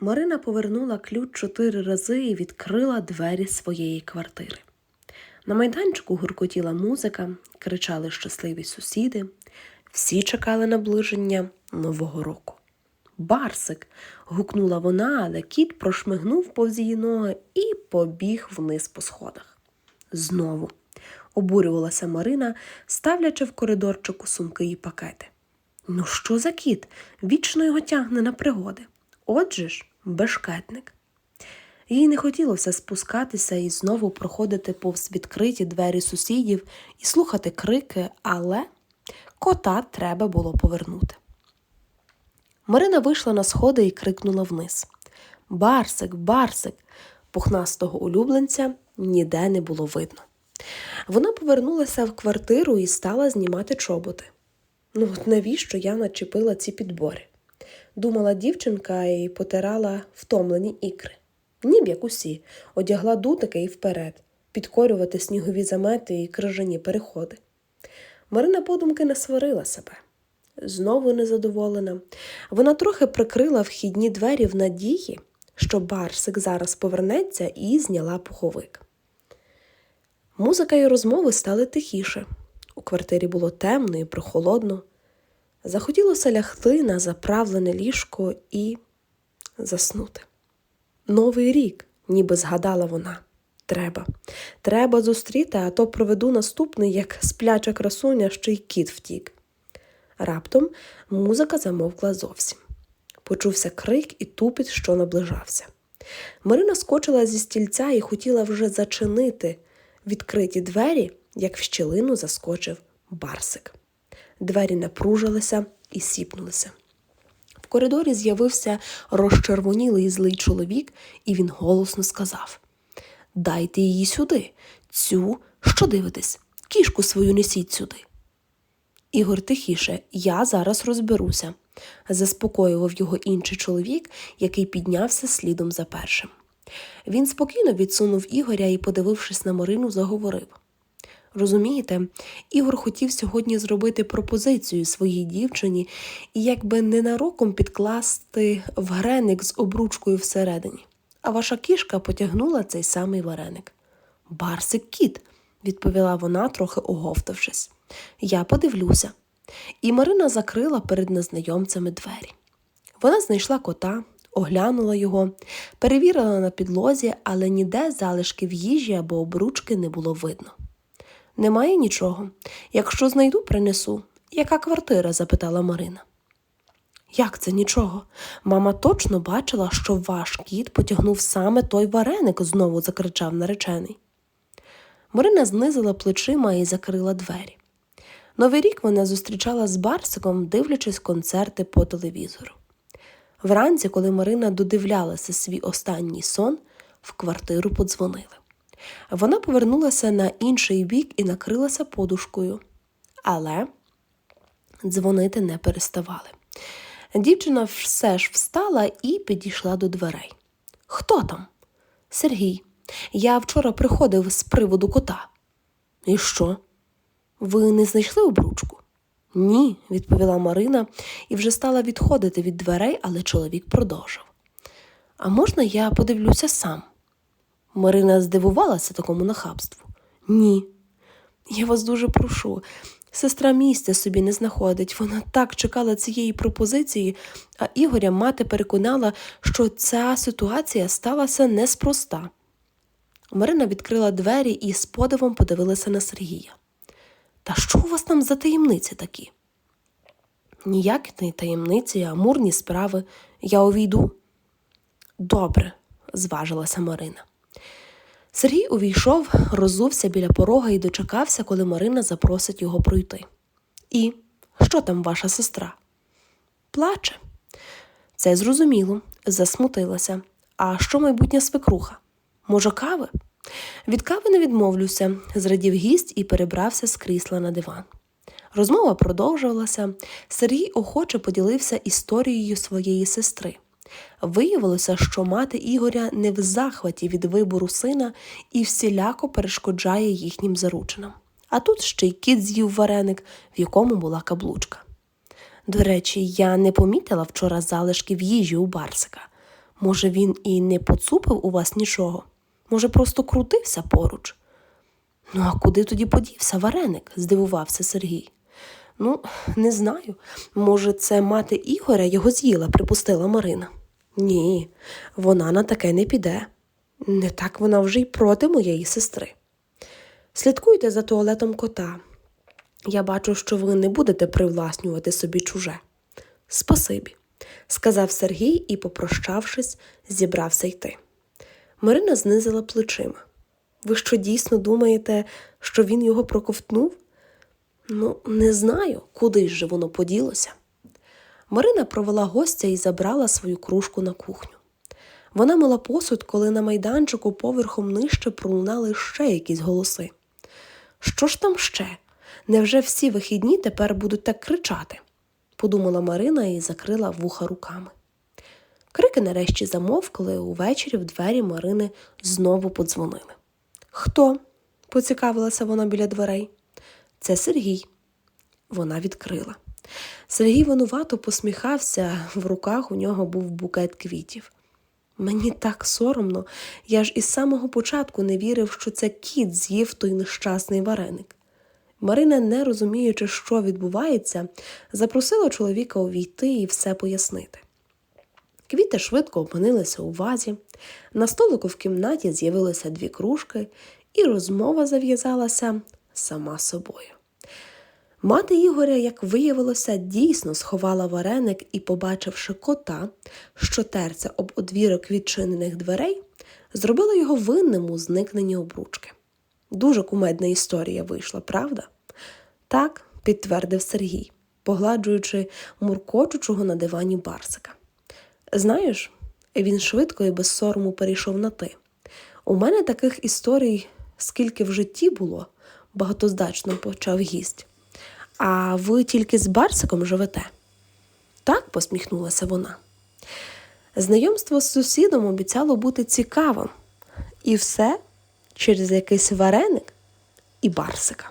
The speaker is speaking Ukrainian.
Марина повернула ключ чотири рази і відкрила двері своєї квартири. На майданчику гуркотіла музика, кричали щасливі сусіди. Всі чекали наближення Нового року. Барсик. гукнула вона, але кіт прошмигнув повз її ноги і побіг вниз по сходах. Знову обурювалася Марина, ставлячи в коридорчику сумки і пакети. Ну, що за кіт? Вічно його тягне на пригоди. Отже ж, бешкетник. Їй не хотілося спускатися і знову проходити повз відкриті двері сусідів і слухати крики, але кота треба було повернути. Марина вийшла на сходи і крикнула вниз. Барсик, барсик, пухнастого улюбленця ніде не було видно. Вона повернулася в квартиру і стала знімати чоботи. Ну, от навіщо я начепила ці підбори? Думала дівчинка і потирала втомлені ікри. Ніб як усі, одягла дутики і вперед, підкорювати снігові замети і крижані переходи. Марина подумки не сварила себе. Знову незадоволена. Вона трохи прикрила вхідні двері в надії, що Барсик зараз повернеться і зняла пуховик. Музика і розмови стали тихіше. У квартирі було темно і прохолодно. Захотілося лягти на заправлене ліжко і заснути. Новий рік, ніби згадала вона. Треба. Треба зустріти, а то проведу наступний, як спляча красуня, що й кіт втік. Раптом музика замовкла зовсім. Почувся крик і тупіт, що наближався. Марина скочила зі стільця і хотіла вже зачинити відкриті двері, як в щілину заскочив барсик. Двері напружилися і сіпнулися. В коридорі з'явився розчервонілий злий чоловік, і він голосно сказав Дайте її сюди, цю, що дивитесь, кішку свою несіть сюди. Ігор тихіше, я зараз розберуся, заспокоював його інший чоловік, який піднявся слідом за першим. Він спокійно відсунув Ігоря і, подивившись на Марину, заговорив. Розумієте, Ігор хотів сьогодні зробити пропозицію своїй дівчині і якби ненароком підкласти в греник з обручкою всередині. А ваша кішка потягнула цей самий вареник. Барсик кіт, відповіла вона, трохи оговтавшись. Я подивлюся. І Марина закрила перед незнайомцями двері. Вона знайшла кота, оглянула його, перевірила на підлозі, але ніде залишків їжі або обручки не було видно. Немає нічого. Якщо знайду, принесу. Яка квартира? запитала Марина. Як це нічого? Мама точно бачила, що ваш кіт потягнув саме той вареник, знову закричав наречений. Марина знизила плечима і закрила двері. Новий рік вона зустрічала з Барсиком, дивлячись концерти по телевізору. Вранці, коли Марина додивлялася свій останній сон, в квартиру подзвонили. Вона повернулася на інший бік і накрилася подушкою, але дзвонити не переставали. Дівчина все ж встала і підійшла до дверей. Хто там? Сергій. Я вчора приходив з приводу кота. І що? Ви не знайшли обручку? Ні, відповіла Марина і вже стала відходити від дверей, але чоловік продовжив. А можна я подивлюся сам? Марина здивувалася такому нахабству. Ні. Я вас дуже прошу. Сестра місця собі не знаходить. Вона так чекала цієї пропозиції, а Ігоря мати переконала, що ця ситуація сталася неспроста. Марина відкрила двері і з подивом подивилася на Сергія. Та що у вас там за таємниці такі? Ніякі не таємниці, а мурні справи. Я увійду. Добре, зважилася Марина. Сергій увійшов, роззувся біля порога і дочекався, коли Марина запросить його пройти. І що там ваша сестра? Плаче. Це зрозуміло, засмутилася. А що майбутня свекруха? Може, кави? Від кави не відмовлюся, зрадів гість і перебрався з крісла на диван. Розмова продовжувалася. Сергій охоче поділився історією своєї сестри. Виявилося, що мати Ігоря не в захваті від вибору сина і всіляко перешкоджає їхнім заручинам. А тут ще й кіт з'їв вареник, в якому була каблучка. До речі, я не помітила вчора залишків їжі у Барсика. Може, він і не поцупив у вас нічого? Може, просто крутився поруч? Ну, а куди тоді подівся вареник? здивувався Сергій. Ну, не знаю. Може, це мати Ігоря його з'їла, припустила Марина. Ні, вона на таке не піде. Не так вона вже й проти моєї сестри. Слідкуйте за туалетом кота. Я бачу, що ви не будете привласнювати собі чуже. Спасибі, сказав Сергій і, попрощавшись, зібрався йти. Марина знизила плечима. Ви що дійсно думаєте, що він його проковтнув? Ну, не знаю, куди ж воно поділося. Марина провела гостя і забрала свою кружку на кухню. Вона мила посуд, коли на майданчику поверхом нижче пролунали ще якісь голоси. Що ж там ще? Невже всі вихідні тепер будуть так кричати? подумала Марина і закрила вуха руками. Крики нарешті замовкли, увечері в двері Марини знову подзвонили. Хто? поцікавилася вона біля дверей. Це Сергій. Вона відкрила. Сергій винувато посміхався, в руках у нього був букет квітів. Мені так соромно, я ж із самого початку не вірив, що це кіт з'їв той нещасний вареник. Марина, не розуміючи, що відбувається, запросила чоловіка увійти і все пояснити. Квіти швидко опинилися у вазі, на столику в кімнаті з'явилися дві кружки, і розмова зав'язалася сама собою. Мати Ігоря, як виявилося, дійсно сховала вареник і, побачивши кота, що терця об одвірок відчинених дверей, зробила його винним у зникненні обручки. Дуже кумедна історія вийшла, правда? Так, підтвердив Сергій, погладжуючи муркочучого на дивані Барсика. Знаєш, він швидко і без сорому перейшов на ти. У мене таких історій, скільки в житті було, багатоздачно почав гість. А ви тільки з Барсиком живете? Так, посміхнулася вона. Знайомство з сусідом обіцяло бути цікавим. І все через якийсь вареник і Барсика.